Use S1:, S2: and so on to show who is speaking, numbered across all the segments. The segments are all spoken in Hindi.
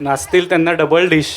S1: नाचतील त्यांना डबल डिश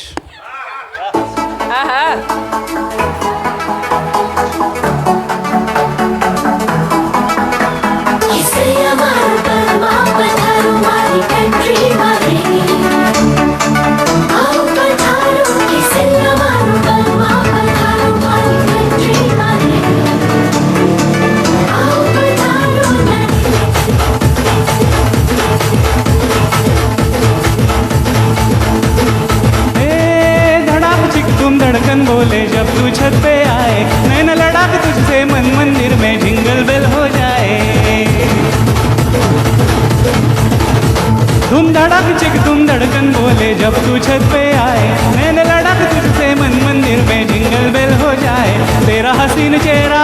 S1: तुम धड़क चिक तुम धड़कन बोले जब तू छत पे आए नैन लड़क तुझसे मन मंदिर में जिंगल बेल हो जाए तेरा हसीन चेहरा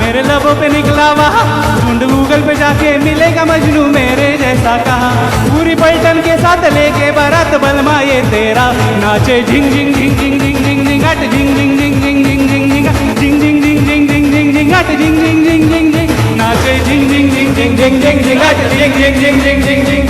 S1: मेरे लबों पे निकला वहा ढूंढ गूगल पे जाके मिलेगा मजनू मेरे जैसा कहा पूरी पलटन के साथ लेके बारात बलमा ये तेरा नाचे झिंग झिंग झिंग झिंग झिंग झिंग झिंग हट झिंग झिंग झिंग झिंग झिंग झिंग झिंग झिंग झिंग झिंग झिंग झिंग झिंग झिंग हट झिंग झिंग झिंग झिंग झिंग नाचे झिंग झिंग झिंग झिंग झिंग झिंग झिंग हट झिंग झिंग झिंग झिंग झिंग झिंग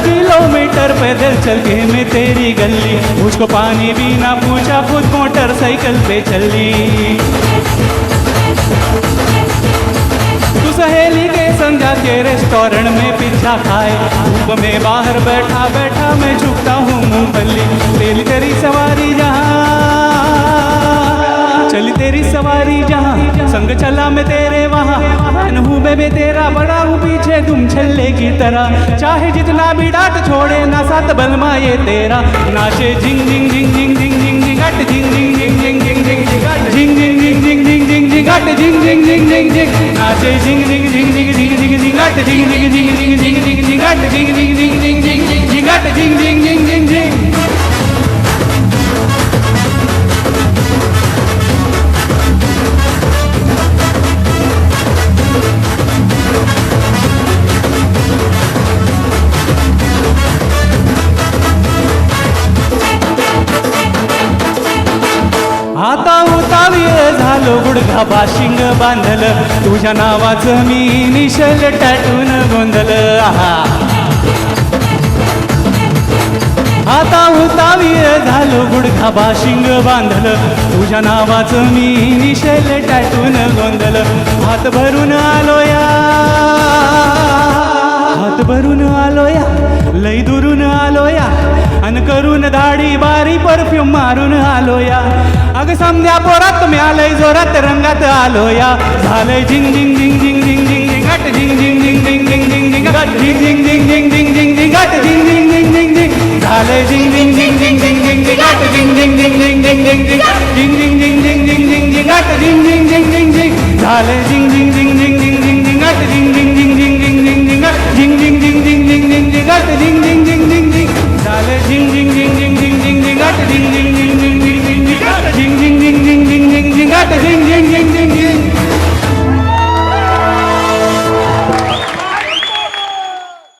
S1: kilometre पैदल चल के मैं तेरी गली। मुझको पानी भी ना पूछा, खुद मोटरसाइकिल पे चली। तू सहेली के संग जाके रेस्टोरेंट में पिज्जा खाए। धूप में बाहर बैठा बैठा मैं झुकता हूँ मूंगफली। तेरी तेरी सवारी जहाँ, चली तेरी सवारी जहाँ। संग चला मैं तेरे वहाँ। फ़ैन हूँ भी तेरा बड़ा हूँ पीछे तुम छल्ले की तरह चाहे जितना भी डांट छोड़े ना साथ बलमा ये तेरा नाचे झिंग झिंग झिंग झिंग झिंग हट झिंग झिंग झिंग झिंग झिंग झिंग झिंग हट झिंग झिंग झिंग झिंग झिंग झिंग झिंग हट झिंग झिंग झिंग झिंग झिंग नाचे झिंग झिंग झिंग झिंग झिंग झिंग झिंग हट झिंग झिंग झिंग झिंग झिंग झिंग झिंग हट झिंग झिंग झिंग झिंग झिंग झिंग झिंग हट झिंग झिंग झिंग झिंग झिंग झालो बाशिंग बांधलं. तुझ्या नावाचं मी निशल टाटून गोंधल. आहा. आता उतावी झालो गुडखा बाशिंग बांधलं. तुझ्या नावाचं मी निशल टाटून गोंधल. हात भरून आलो या हात भरून आलो या लई दुरून आलो या अन करून दाढी बारी परफ्यूम मारून आलो या मग समजा पोरात मिळालंय जोरात रंगात आलो या झालंय झिंग झिंग झिंग झिंग झिंग झिंग झिंगाट झिंग झिंग झिंग झिंग झिंग झिंग झिंगाट झिंग झिंग झिंग झिंग झिंग झिंग झिंगाट झिंग झिंग झिंग झिंग झिंग झालंय झिंग झिंग झिंग झिंग झिंग झिंग झिंगाट झिंग झिंग झिंग झिंग झिंग झिंग झिंग झिंग झिंग झिंग झिंग झिंग झिंग घट झिंग झिंग झिंग झिंग झिंग झालंय झिंग झिंग झिंग झिंग झिंग झिंग झिंगाट झिंग झिंग झिंग झिंग झिंग झिंग झिंग झिंग झिंग झिंग झिंग झिंग झिंग झिंग झिंग झिंग